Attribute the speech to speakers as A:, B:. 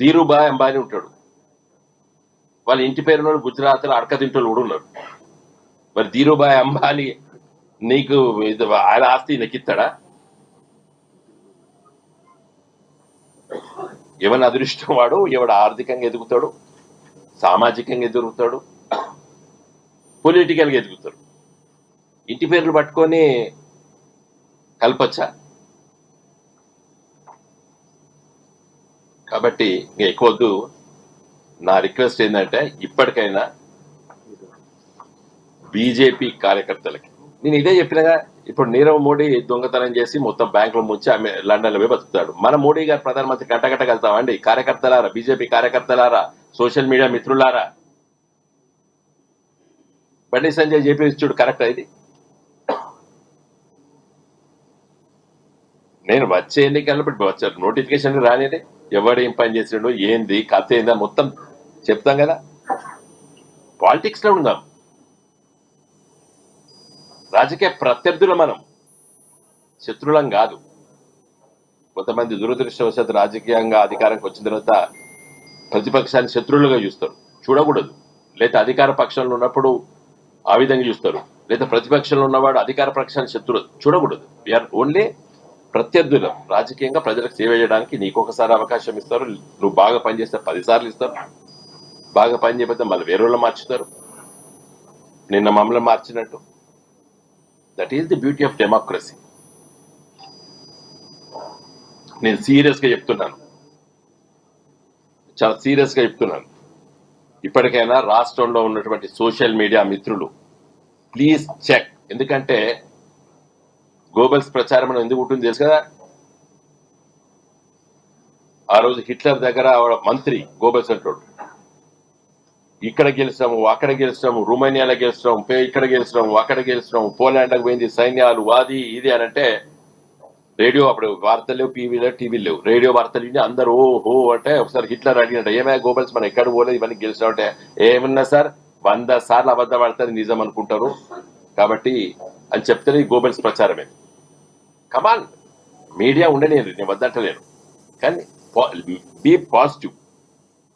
A: ధీరుభాయ్ అంబానీ ఉంటాడు. వాళ్ళ ఇంటి పేరులో గుజరాత్లో అడక తింటోళ్ళు కూడా ఉన్నారు. మరి ధీరుభాయ్ అంబానీ నీకు ఇది ఆయన ఆస్తి నెక్కిస్తాడా ఎవరి అదృష్టం వాడు? ఎవడు ఆర్థికంగా ఎదుగుతాడు? సామాజికంగా ఎదుగుతాడు? పొలిటికల్గా ఎదుగుతాడు? ఇంటి పేర్లు పట్టుకొని కలపచ్చా? కాబట్టి ఇంకా ఎక్కువ వద్దు నా రిక్వెస్ట్ ఏంటంటే ఇప్పటికైనా బీజేపీ కార్యకర్తలకి. నేను ఇదే చెప్పినగా ఇప్పుడు నీరవ్ మోడీ దొంగతనం చేసి మొత్తం బ్యాంకులో ముంచి ఆమె లండన్లో బతుకుతాడు. మన మోడీ గారు ప్రధానమంత్రి కట్టకట్టగలుగుతామండి కార్యకర్తలారా బీజేపీ కార్యకర్తలారా సోషల్ మీడియా మిత్రులారా? బండి సంజయ్ చెప్పి చూడు కరెక్ట్ ఇది? నేను వచ్చే ఎన్నికల్లో వచ్చారు నోటిఫికేషన్ రానిది. ఎవడు ఏం పని చేసాడు ఏంది కథ ఏందా మొత్తం చెప్తాం కదా. పాలిటిక్స్లో ఉందాం. రాజకీయ ప్రత్యర్థులు మనం శత్రులం కాదు. కొంతమంది దురదృష్టవశాత్తు రాజకీయంగా అధికారంకి వచ్చిన తర్వాత ప్రతిపక్షాన్ని శత్రువులుగా చూస్తారు. చూడకూడదు. లేదా అధికార పక్షంలో ఉన్నప్పుడు ఆ విధంగా చూస్తారు. లేదా ప్రతిపక్షంలో ఉన్నవాడు అధికార పక్షాన్ని శత్రువు. చూడకూడదు. వీఆర్ ఓన్లీ ప్రత్యర్థులం. రాజకీయంగా ప్రజలకు సేవ చేయడానికి నీకు ఒకసారి అవకాశం ఇస్తారు. నువ్వు బాగా పనిచేస్తే పదిసార్లు ఇస్తారు. బాగా పని చేయకపోతే మళ్ళీ వేరే వాళ్ళు మార్చుతారు. నిన్న మమ్మల్ని మార్చినట్టు. That is the beauty of democracy నేను సీరియస్గా చెప్తున్నాను. చాలా సీరియస్గా చెప్తున్నాను. ఇప్పటికైనా రాష్ట్రంలో ఉన్నటువంటి సోషల్ మీడియా మిత్రులు ప్లీజ్ చెక్. ఎందుకంటే గోబెల్స్ ప్రచారం ఎందుకు ఉంటుంది తెలుసు కదా? ఆ రోజు హిట్లర్ దగ్గర మంత్రి గోబెల్స్ అంటాడు. ఇక్కడ గెలిచాము అక్కడ గెలిచినాము రొమేనియాలో గెలిచినాము ఇక్కడ గెలిచినాము అక్కడ గెలిచినాము పోలాండ్కి పోయింది సైన్యాలు వాది ఇది అని అంటే రేడియో అప్పుడు వార్తలు లేవు టీవీ లేవు టీవీ లేవు. రేడియో వార్తలు విని అందరూ ఓ హో అంటే ఒకసారి హిట్లర్ అడిగినట్టు ఏమే గోబెల్స్ మనం ఎక్కడ పోలేదు ఇవన్నీ గెలిచినామంటే ఏమన్నా సార్ వంద సార్లు అబద్ధం పడతారు నిజం అనుకుంటారు కాబట్టి అని చెప్తే గోబెల్స్ ప్రచారమే. కమాన్ మీడియా ఉండలేదు. నేను వద్దంటలేను. కానీ బీ పాజిటివ్